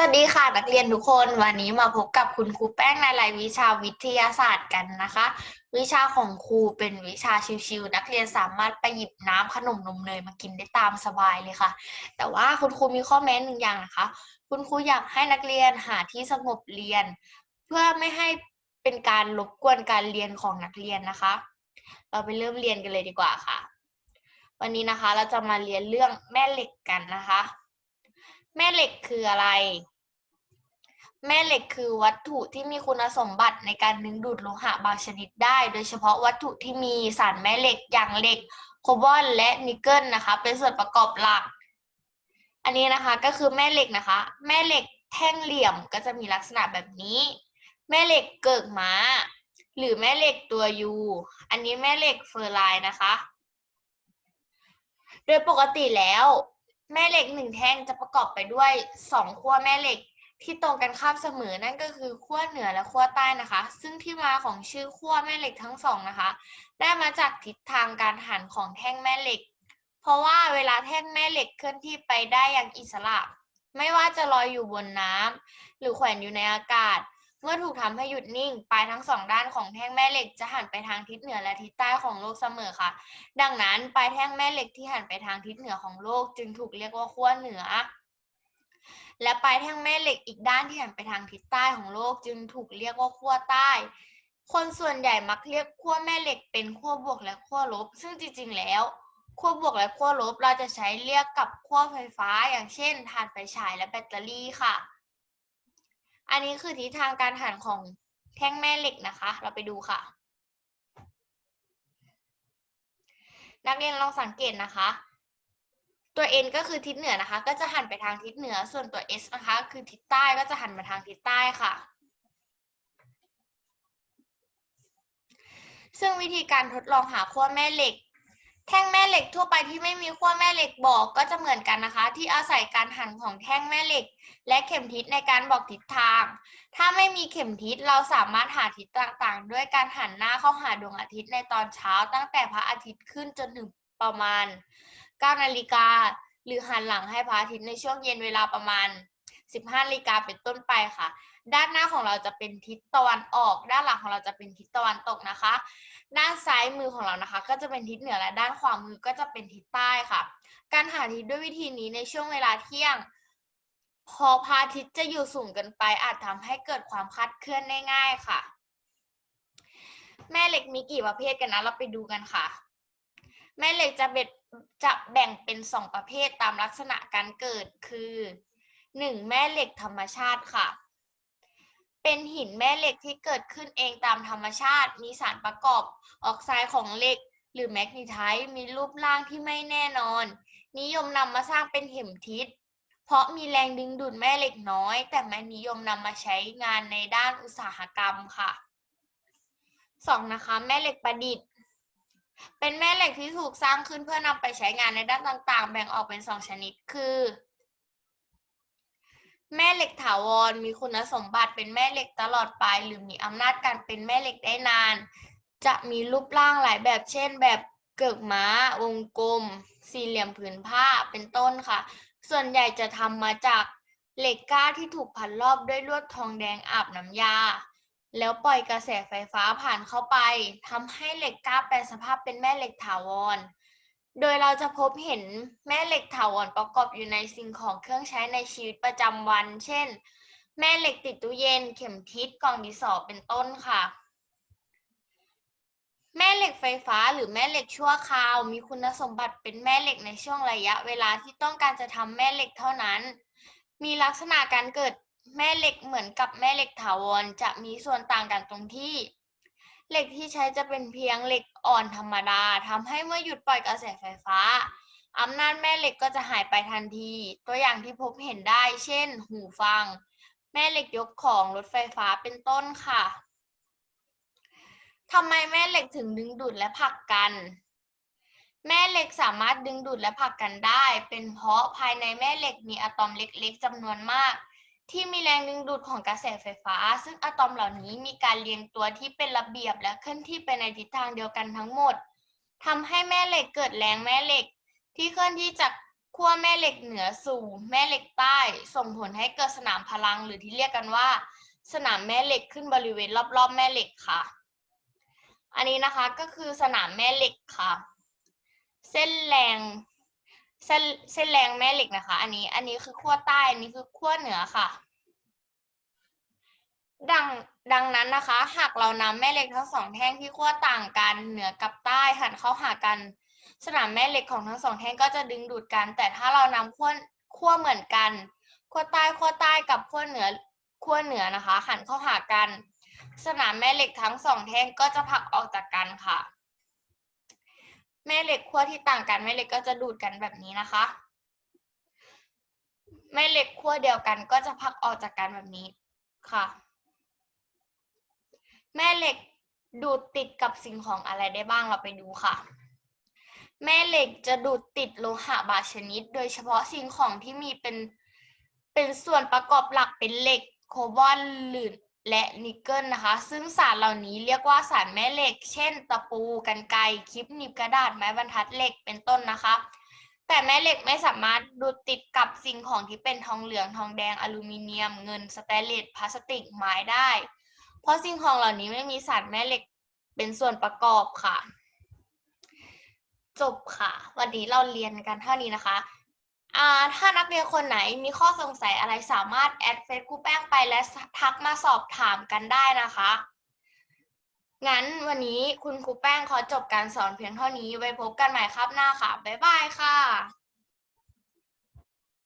สวัสดีค่ะนักเรียนทุกคนวันนี้มาพบกับคุณครูแป้งในรายวิชาวิทยาศาสตร์กันนะคะ วิชาของครูเป็นวิชาชิวๆนักเรียนสามารถไปหยิบน้ำขนมนมเนยมากินได้ตามสบายเลยค่ะ แต่ว่าคุณครูมีข้อแม้หนึ่งอย่างนะคะ คุณครูอยากให้นักเรียนหาที่สงบเรียน เพื่อไม่ให้เป็นการรบกวนการเรียนของนักเรียนนะคะ เราไปเริ่มเรียนกันเลยดีกว่าค่ะ วันนี้นะคะเราจะมาเรียนเรื่องแม่เหล็กกันนะคะ แม่เหล็กคืออะไร แม่เหล็กคือวัตถุที่มีคุณสมบัติในการดึงดูดโลหะบางชนิดได้ โดยเฉพาะวัตถุที่มีสารแม่เหล็กอย่างเหล็กโคบอลและนิกเกิลนะคะ เป็นส่วนประกอบหลัก อันนี้นะคะก็คือแม่เหล็กนะคะ แม่เหล็กแท่งเหลี่ยมก็จะมีลักษณะแบบนี้ แม่เหล็กเกิกม้า หรือแม่เหล็กตัวยูอันนี้แม่เหล็กเฟอร์ไลน์นะคะ โดยปกติแล้ว แม่เหล็กหนึ่งแท่งจะประกอบไปด้วยสองขั้วแม่เหล็กที่ตรงกันข้ามเสมอนั่นก็คือขั้วเหนือและขั้วใต้นะคะ ซึ่งที่มาของชื่อขั้วแม่เหล็กทั้งสองนะคะ ได้มาจากทิศทางการหันของแท่งแม่เหล็ก เพราะว่าเวลาแท่งแม่เหล็กเคลื่อนที่ไปได้อย่างอิสระ ไม่ว่าจะลอยอยู่บนน้ำหรือแขวนอยู่ในอากาศ เมื่อถูกทำให้หยุดนิ่ง ปลายทั้งสองด้านของแท่งแม่เหล็กจะหันไปทางทิศเหนือและทิศใต้ของโลกเสมอค่ะ ดังนั้นปลายแท่งแม่เหล็กที่หันไปทางทิศเหนือของโลก จึงถูกเรียกว่าขั้วเหนือ และปลายแท่งแม่เหล็กอีกด้านที่หันไปทางทิศใต้ของโลก จึงถูกเรียกว่าขั้วใต้ คนส่วนใหญ่มักเรียกขั้วแม่เหล็กเป็นขั้วบวกและขั้วลบ ซึ่งจริง ๆ แล้วขั้วบวกและขั้วลบเราจะใช้เรียกกับขั้วไฟฟ้า อย่างเช่นถ่านไฟฉายและแบตเตอรี่ค่ะ อันนี้คือทิศทางการหันของแท่งแม่เหล็กนะคะ เราไปดูค่ะ นักเรียนลองสังเกตนะคะ ตัว n ก็คือทิศเหนือนะคะ ก็จะหันไปทางทิศเหนือ ส่วนตัว s นะคะ คือทิศใต้ก็จะหันมาทางทิศใต้ค่ะ ซึ่งวิธีการทดลองหาขั้วแม่เหล็ก แท่งแม่เหล็กทั่วไปที่ไม่มีขั้วแม่เหล็กบอกก็จะเหมือนกันนะคะ ที่อาศัยการหันของแท่งแม่เหล็ก และเข็มทิศในการบอกทิศทาง ถ้าไม่มีเข็มทิศเราสามารถหาทิศต่างๆ ด้วยการหันหน้าเข้าหาดวงอาทิตย์ในตอนเช้า ตั้งแต่พระอาทิตย์ขึ้นจนถึงประมาณ9นาฬิกาหรือหันหลังให้พระอาทิตย์ในช่วงเย็นเวลาประมาณ 15นาฬิกาเป็นต้นไปค่ะ ด้านหน้าของเราจะเป็นทิศตะวันออก ด้านหลังของเราจะเป็นทิศตะวันตกนะคะ ด้านซ้ายมือของเรานะคะ ก็จะเป็นทิศเหนือและด้านขวามือก็จะเป็นทิศใต้ค่ะ การหาทิศด้วยวิธีนี้ในช่วงเวลาเที่ยง พอพระอาทิตย์จะอยู่สูงเกินไป อาจทำให้เกิดความคลาดเคลื่อนได้ง่ายค่ะ แม่เหล็กมีกี่ประเภทกันนะเราไปดูกันค่ะ แม่เหล็กจะเบ็ดจะแบ่งเป็นสองประเภทตามลักษณะการเกิดคือ หนึ่งแม่เหล็กธรรมชาติค่ะ เป็นหินแม่เหล็กที่เกิดขึ้นเองตามธรรมชาติ มีสารประกอบออกไซด์ของเหล็ก หรือแมกนีไทต์มีรูปร่างที่ไม่แน่นอน นิยมนำมาสร้างเป็นเข็มทิศ เพราะมีแรงดึงดูดแม่เหล็กน้อย แต่ม่นิยมนำมาใช้งานในด้านอุตสาหกรรมค่ะสองนะคะ แม่เหล็กประดิษฐ์เป็นแม่เหล็กที่ถูกสร้างขึ้นเพื่อนำไปใช้งานในด้านต่างๆ แบ่งออกเป็นสองชนิด คือ แม่เหล็กถาวรมีคุณสมบัติเป็นแม่เหล็กตลอดไป หรือมีอำนาจการเป็นแม่เหล็กได้นาน จะมีรูปร่างหลายแบบเช่น แบบเกิกม้า วงกลม สี่เหลี่ยมผืนผ้าเป็นต้นค่ะ ส่วนใหญ่จะทำมาจากเหล็กก้าที่ถูกพันรอบด้วยลวดทองแดงอาบน้ำยา แล้วปล่อยกระแสไฟฟ้าผ่านเข้าไปทำให้เหล็กก้าแปลสภาพเป็นแม่เหล็กถาวร โดยเราจะพบเห็นแม่เหล็กถาวรประกอบอยู่ในสิ่งของเครื่องใช้ในชีวิตประจำวัน เช่น แม่เหล็กติดตู้เย็น เข็มทิศกล่องดินสอเป็นต้นค่ะ แม่เหล็กไฟฟ้าหรือแม่เหล็กชั่วคราว มีคุณสมบัติเป็นแม่เหล็กในช่วงระยะเวลาที่ต้องการจะทำแม่เหล็กเท่านั้น มีลักษณะการเกิดแม่เหล็กเหมือนกับแม่เหล็กถาวรจะมีส่วนต่างกันตรงที่ เหล็กที่ใช้จะเป็นเพียงเหล็กอ่อนธรรมดาทำให้เมื่อหยุดปล่อยกระแสไฟฟ้าอำนาจแม่เหล็กก็จะหายไปทันที ตัวอย่างที่พบเห็นได้ เช่น หูฟัง แม่เหล็กยกของรถไฟฟ้าเป็นต้นค่ะทำไมแม่เหล็กถึงดึงดูดและผลักกัน แม่เหล็กสามารถดึงดูดและผลักกันได้ เป็นเพราะภายในแม่เหล็กมีอะตอมเล็ก ๆจำนวนมาก ที่มีแรงดึงดูดของกระแสไฟฟ้า ซึ่งอะตอมเหล่านี้มีการเรียงตัวที่เป็นระเบียบและเคลื่อนที่ไปในทิศทางเดียวกันทั้งหมดทำให้แม่เหล็กเกิดแรงแม่เหล็ก ที่เคลื่อนที่จากขั้วแม่เหล็กเหนือสู่แม่เหล็กใต้ ส่งผลให้เกิดสนามพลังหรือที่เรียกกันว่า สนามแม่เหล็กขึ้นบริเวณรอบๆ แม่เหล็กค่ะ อันนี้นะคะก็คือสนามแม่เหล็กค่ะ เส้นแรง เส้นเส้นแรงแม่เหล็กนะคะ อันนี้ อันนี้คือขั้วใต้อันนี้คือขั้วเหนือค่ะ ดังดังนั้นนะคะ หากเรานำแม่เหล็กทั้งสองแท่งที่ขั้วต่างกันเหนือกับใต้หันเข้าหากัน สนามแม่เหล็กของทั้งสองแท่งก็จะดึงดูดกัน แต่ถ้าเรานำขั้วขั้วเหมือนกันขั้วใต้ขั้วใต้กับขั้วเหนือขั้วเหนือนะคะ หันเข้าหากัน สนามแม่เหล็กทั้งสองแท่งก็จะผลักออกจากกันค่ะ แม่เหล็กขั้วที่ต่างกันแม่เหล็กก็จะดูดกันแบบนี้นะคะ แม่เหล็กขั้วเดียวกันก็จะผลักออกจากกันแบบนี้ค่ะ แม่เหล็กดูดติดกับสิ่งของอะไรได้บ้างเราไปดูค่ะ แม่เหล็กจะดูดติดโลหะบางชนิด โดยเฉพาะสิ่งของที่มีเป็นเป็นส่วนประกอบหลักเป็นเหล็ก โคบอลหรือ และนิกเกิลนะคะ ซึ่งสารเหล่านี้เรียกว่าสารแม่เหล็ก เช่น ตะปูกรรไกคลิปหนีบกระดาษไม้บรรทัดเหล็กเป็นต้นนะคะ แต่แม่เหล็กไม่สามารถดูดติดกับสิ่งของที่เป็นทองเหลืองทองแดงอลูมิเนียม เงินสแตนเลสพลาสติกไม้ได้ เพราะสิ่งของเหล่านี้ไม่มีสารแม่เหล็กเป็นส่วนประกอบค่ะ จบค่ะ วันนี้เราเรียนกันเท่านี้นะคะ ถ้านักเรียนคนไหนมีข้อสงสัยอะไรสามารถแอดเฟซครูแป้งไปและทักมาสอบถามกันได้นะคะ งั้นวันนี้คุณครูแป้งขอจบการสอนเพียงเท่านี้ ไว้พบกันใหม่ครับหน้าค่ะ บ๊ายบายค่ะ